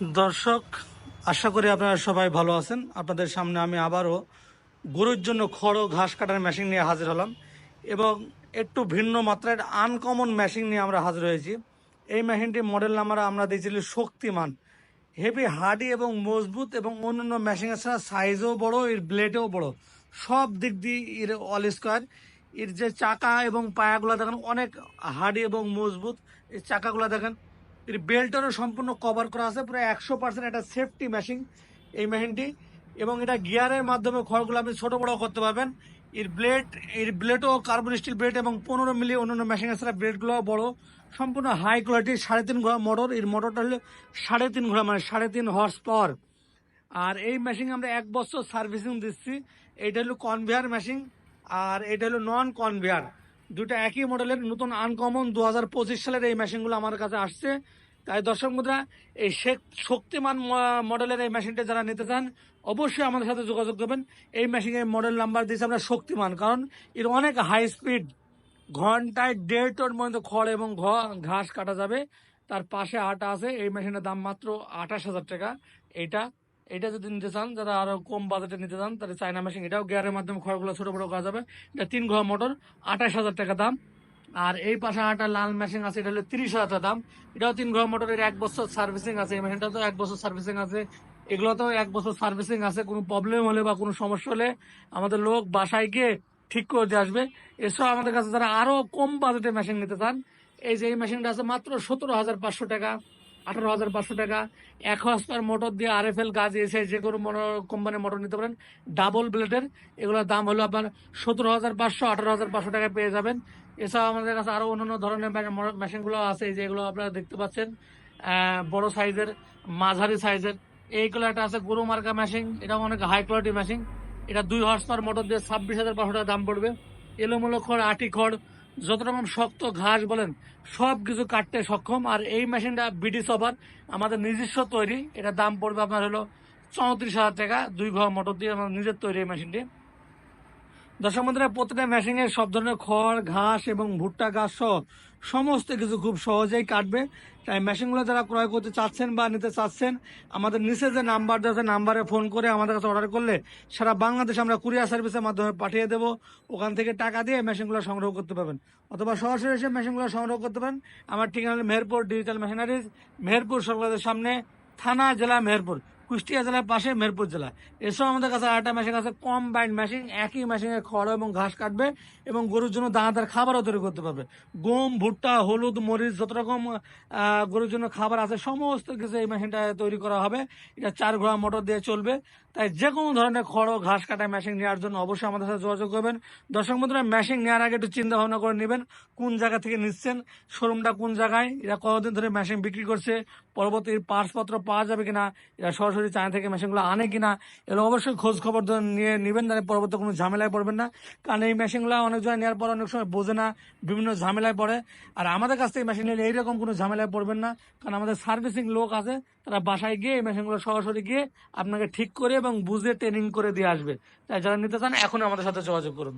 দর্শক, আশা করি আপনারা সবাই ভালো আছেন। আপনাদের সামনে আমি আবারও গরুর জন্য খড় ও ঘাস কাটার মেশিন নিয়ে হাজির হলাম এবং একটু ভিন্ন মাত্রায় আনকমন মেশিন নিয়ে আমরা হাজির হয়েছি। এই মেশিনটির মডেল নাম্বার আমরা দিয়েছিল শক্তিমান। হেভি হার্ডি এবং মজবুত এবং অন্যান্য মেশিনের ছাড়া সাইজও বড়, এর ব্লেডও বড়। সব দিক দিয়ে এর অল স্কোয়ার এর যে চাকা এবং পায়াগুলো দেখেন, অনেক হার্ডি এবং মজবুত। এই চাকাগুলো দেখেন এর বেল্টারও সম্পূর্ণ কভার করা আছে, পুরো একশো পার্সেন্ট একটা সেফটি মেশিন এই মেশিনটি এবং এটা গিয়ারের মাধ্যমে খড়গুলো আপনি ছোটো বড় করতে পারবেন। এর ব্লেড এর ব্লেডও কার্বন স্টিল ব্লেড এবং পনেরো মিলি অন্যান্য মেশিন ছাড়া ব্লেডগুলো বড়। সম্পূর্ণ হাই কোয়ালিটির সাড়ে তিন ঘোড়া মোটর এর মোটরটা হলো সাড়ে তিন ঘোড়া মানে সাড়ে তিন হর্স পাওয়ার আর এই মেশিন আমরা এক বছর সার্ভিসিং দিচ্ছি। এটা হলো কনভেয়ার মেশিন আর এটা হলো নন কনভেয়ার দুটো একই মডেলের নতুন আনকমন দু হাজার পঁচিশ সালের এই মেশিনগুলো আমার কাছে আসছে। তাই দর্শক মুদ্রা, এই শক্তিমান মডেলের এই মেশিনটা যারা নিতে চান, অবশ্যই আমাদের সাথে যোগাযোগ করবেন। এই মেশিনের মডেল নাম্বার দিয়েছে আমরা শক্তিমান, কারণ এর অনেক হাই স্পিড ঘন্টায় দেড় টন পর্যন্ত খড় এবং ঘাস কাটা যাবে। তার পাশে আটা আছে, এই মেশিনের দাম মাত্র আঠাশ হাজার টাকা। এটা এটা যদি নিতে চান, যারা আরও কম বাজেটে নিতে চান, তাহলে চায়না মেশিন এটাও গিয়ারের মাধ্যমে খড়গুলো ছোট বড় করা যাবে। এটা তিন ঘোড়া মোটর আঠাশ হাজার টাকা দাম। আর এই পাশে আটা লাল মেশিন আছে, এটা হলো তিরিশ হাজার টাকা দাম। এটাও তিন ঘোড়া মোটরের এক বছর সার্ভিসিং আছে। এই মেশিনটা তো এক বছর সার্ভিসিং আছে। এগুলো তো এক বছর সার্ভিসিং আছে। কোনো প্রবলেম হলে বা কোনো সমস্যা হলে আমাদের লোক বাসায় গিয়ে ঠিক করে দিয়ে আসবে। এছাড়াও আমাদের কাছে যারা আরও কম বাজেটে মেশিন নিতে চান, এই যে এই মেশিনটা আছে মাত্র সতেরো হাজার পাঁচশো টাকা। আঠারো হাজার পাঁচশো টাকা, এক হর্স পার মোটর দিয়ে আর এফ এল গাছ এসে যে কোনো কোম্পানির মোটর নিতে পারেন। ডাবল ব্লেডের, এগুলোর দাম হলো আপনার সতেরো হাজার পাঁচশো, আঠারো হাজার পাঁচশো টাকায় পেয়ে যাবেন। এছাড়াও আমাদের কাছে আরও অন্যান্য ধরনের মেশিনগুলো আছে এই যে এগুলো আপনারা দেখতে পাচ্ছেন। বড় সাইজের, মাঝারি সাইজের। এইগুলো একটা আছে গরু মার্কা মেশিন এটা অনেক হাই কোয়ালিটি মেশিন এটা দুই হর্স পার মোটর দিয়ে ছাব্বিশ হাজার পাঁচশো টাকা দাম পড়বে। এলোমেলো খড়, আটি খড় যত রকম শক্ত ঘাস বলেন, সব কিছু কাটতে সক্ষম। আর এই মেশিনটা বিডি সবার আমাদের নিজস্ব তৈরি। এটা দাম পড়বে আপনার হলো চৌত্রিশ হাজার টাকা। দুই ঘর মোটর দিয়ে আমাদের নিজের তৈরি এই মেশিনটি। দর্শক প্রতিটা মেশিনে সব ধরনের খড়, ঘাস এবং ভুট্টা ঘাস সহ সমস্ত কিছু খুব সহজেই কাটবে। তাই মেশিনগুলো যারা ক্রয় করতে চাচ্ছেন বা নিতে চাচ্ছেন, আমাদের নিচে যে নাম্বার আছে, নাম্বারে ফোন করে আমাদের কাছে অর্ডার করলে সারা বাংলাদেশে আমরা কুরিয়ার সার্ভিসের মাধ্যমে পাঠিয়ে দেবো। ওখান থেকে টাকা দিয়ে মেশিনগুলো সংগ্রহ করতে পারবেন। অথবা সরাসরি এসে মেশিনগুলো সংগ্রহ করতে পারেন। আমার ঠিকানা মেহেরপুর ডিজিটাল মেশিনারিজ, মেহেরপুর সরকারের সামনে, থানা, জেলা মেহেরপুর। কুষ্টিয়া জেলার পাশে মেহেরপুর জেলা। এসব আমাদের কাছে আরেকটা মেশিন আছে কম্বাইন্ড মেশিন একই মেশিনে খড় এবং ঘাস কাটবে এবং গরুর জন্য দানাদার খাবারও তৈরি করতে পারবে। গম, ভুট্টা, হলুদ, মরিচ, যত রকম গরুর জন্য খাবার আছে, সমস্ত কিছু এই মেশিনটা তৈরি করা হবে। এটা চার ঘোড়া মোটর দিয়ে চলবে। তাই যে কোনো ধরনের খড় ঘাস কাটা মেশিন নেওয়ার জন্য অবশ্যই আমাদের সাথে যোগাযোগ করবেন। দর্শক বন্ধুরা মেশিন নেওয়ার আগে একটু চিন্তা ভাবনা করে নেবেন, কোন জায়গা থেকে নিচ্ছেন, শোরুমটা কোন জায়গায়, এরা কতদিন ধরে মেশিন বিক্রি করছে, পরবর্তী পার্সপত্র পাওয়া যাবে কিনা, এরা সরাসরি চায়না থেকে মেশিনগুলো আনে কিনা, এগুলো অবশ্যই খোঁজ খবর নিয়ে নেবেন, তাহলে পরবর্তী কোনো ঝামেলায় পড়বেন না। কারণ এই মেশিনগুলো অনেক জায়গায় নেওয়ার পর অনেক সময় বোঝে না, বিভিন্ন ঝামেলায় পড়ে। আর আমাদের কাছ থেকে মেশিন নিলে এইরকম কোনো ঝামেলায় পড়বেন না। কারণ আমাদের সার্ভিসিং লোক আছে, তারা বাসায় গিয়ে এই মেশিনগুলো সরাসরি গিয়ে আপনাকে ঠিক করে এবং বুঝে ট্রেনিং করে দিয়ে আসবে। তাই যারা নিতে চান এখন আমাদের সাথে যোগাযোগ করুন।